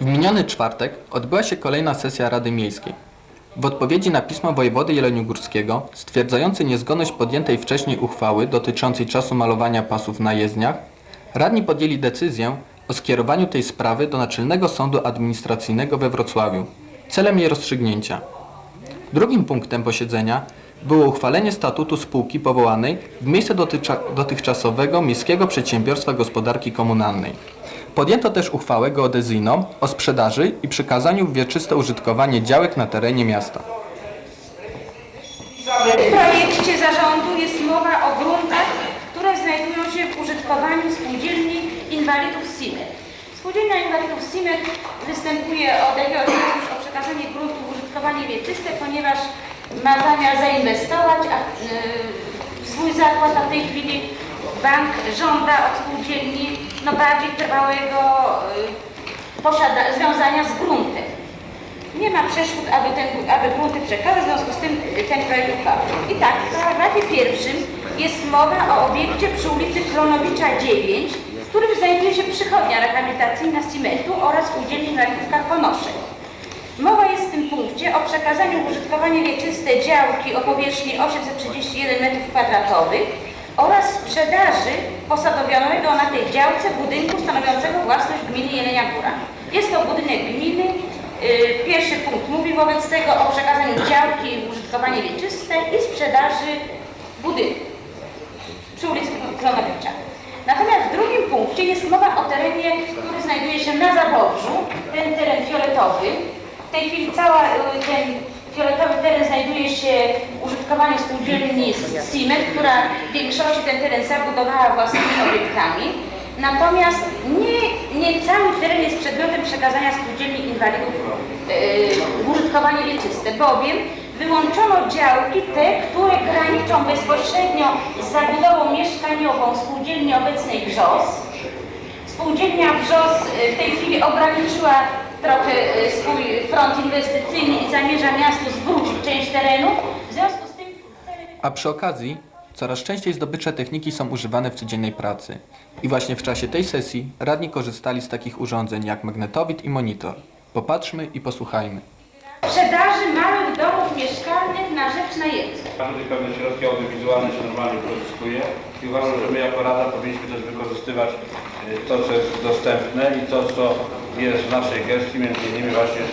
W miniony czwartek odbyła się kolejna sesja Rady Miejskiej. W odpowiedzi na pismo wojewody jeleniogórskiego stwierdzające niezgodność podjętej wcześniej uchwały dotyczącej czasu malowania pasów na jezdniach, radni podjęli decyzję o skierowaniu tej sprawy do Naczelnego Sądu Administracyjnego we Wrocławiu celem jej rozstrzygnięcia. Drugim punktem posiedzenia było uchwalenie statutu spółki powołanej w miejsce dotychczasowego Miejskiego Przedsiębiorstwa Gospodarki Komunalnej. Podjęto też uchwałę geodezyjną o sprzedaży i przekazaniu w wieczyste użytkowanie działek na terenie miasta. W projekcie zarządu jest mowa o gruntach, które znajdują się w użytkowaniu spółdzielni inwalidów SIMET. Spółdzielnia inwalidów SIMET występuje od jakiegoś już o przekazanie gruntu w użytkowanie wieczyste, ponieważ ma zamiar zainwestować a, y, w swój zakład, a w tej chwili bank żąda od spółdzielni no, bardziej trwałego y, posiada, związania z gruntem. Nie ma przeszkód, aby, ten, aby grunty przekazać, w związku z tym y, ten projekt uchwały. I tak, w paragrafie pierwszym jest mowa o obiekcie przy ulicy Klonowicza 9, w którym znajduje się przychodnia rehabilitacyjna Cimetu oraz spółdzielni inwalidów Karkonosze. Mowa jest w tym punkcie o przekazaniu w użytkowanie wieczyste działki o powierzchni 831 m2 oraz sprzedaży posadowionego na tej działce budynku stanowiącego własność gminy Jelenia Góra. Jest to budynek gminy. Yy, Pierwszy punkt mówi wobec tego o przekazaniu działki użytkowanie wieczyste i sprzedaży budynku przy ulicy Klonowicza. Natomiast w drugim punkcie jest mowa o terenie, który znajduje się na Zaborzu, ten teren fioletowy. W tej chwili cały ten fioletowy teren znajduje się w użytkowaniu spółdzielni SIMET, która w większości ten teren zabudowała własnymi obiektami. Natomiast nie, nie cały teren jest przedmiotem przekazania spółdzielni inwalidów yy, użytkowanie wieczyste, bowiem wyłączono działki te, które graniczą bezpośrednio z zabudową mieszkaniową spółdzielni obecnej GRZOS. Spółdzielnia GRZOS y, w tej chwili ograniczyła trochę y, swój front inwestycyjny i zamierza miastu zwrócić część terenu. W związku z tym A przy okazji, coraz częściej zdobycze techniki są używane w codziennej pracy. I właśnie w czasie tej sesji radni korzystali z takich urządzeń jak magnetowid i monitor. Popatrzmy i posłuchajmy. Sprzedaży małych domów mieszkalnych na rzecz najemców. Każdy pewne środki audiowizualne się normalnie wykorzystuje i uważam, że my jako Rada powinniśmy też wykorzystywać y, to, co jest dostępne i to, co jest w naszej gestii, między innymi właśnie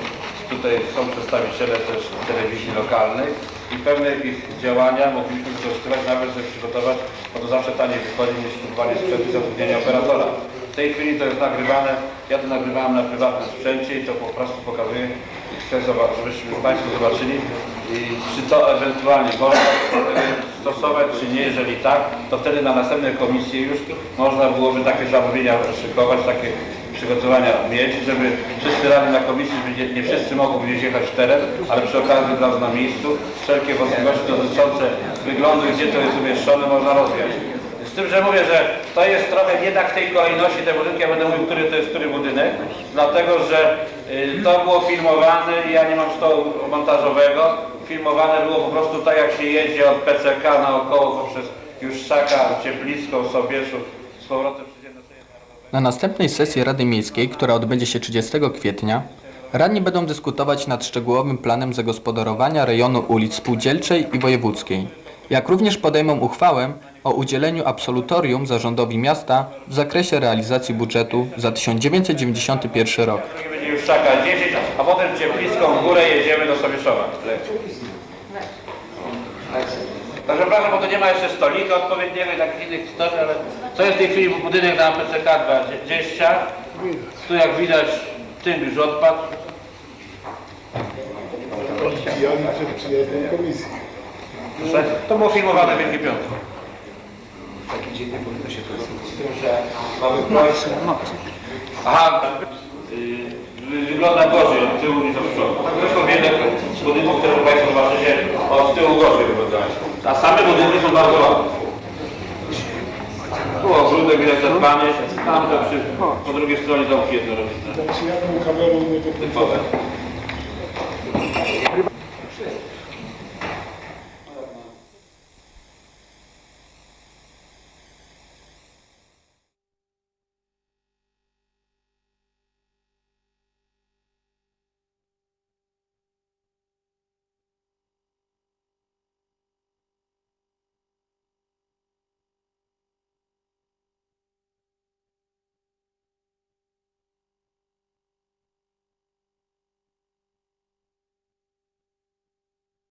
tutaj są przedstawiciele też telewizji lokalnej i pewne ich działania moglibyśmy wykorzystywać nawet, żeby przygotować, bo to zawsze taniej wychodzi niż kupowanie sprzętu i zatrudnienie operatora. W tej chwili to jest nagrywane, ja to nagrywałem na prywatnym sprzęcie i to po prostu pokazuję chcę, żebyśmy Państwo zobaczyli, czy to ewentualnie można e, stosować, czy nie. Jeżeli tak, to wtedy na następne komisje już można byłoby takie zamówienia szykować, takie przygotowania mieć, żeby wszyscy radni na komisji, żeby nie, wszyscy mogą gdzieś jechać w teren, ale przy okazji od razu na miejscu wszelkie wątpliwości dotyczące wyglądu gdzie to jest umieszczone można rozwiać. Z tym, że mówię, że to jest trochę nie tak w tej kolejności te budynki, ja będę mówił, który to jest który budynek, dlatego że y, to było filmowane, ja nie mam stołu montażowego, filmowane było po prostu tak jak się jedzie od PCK naokoło poprzez Juszczaka, Cieplicką, Sobieszów, z powrotem. Na następnej sesji Rady Miejskiej, która odbędzie się 30 kwietnia, radni będą dyskutować nad szczegółowym planem zagospodarowania rejonu ulic Spółdzielczej i Wojewódzkiej, jak również podejmą uchwałę o udzieleniu absolutorium zarządowi miasta w zakresie realizacji budżetu za 1991 rok. Będzie Juszczaka 10, a potem Cieplicką górę jedziemy do Sobieszowa. Także przepraszam, bo to nie ma jeszcze stolika odpowiedniego i takich innych historii, ale co jest w tej chwili budynek na PCK 20. Tu jak widać tynk już odpadł. Ja przed przyjazdem komisji. Proszę. To było filmowane w Wielkie Piątku. Mamy projekt. Aha, y, wy- wygląda gorzej od tyłu niż od przodu. Tak zresztą wiele budynków, które Państwo zobaczycie, od tyłu gorzej wyglądają. A same budynki są bardzo ładne. Tu ogródek widać zadbany, tam to przy, po drugiej stronie domki jednorodzinne. Znaczy ja tą kamerą nie.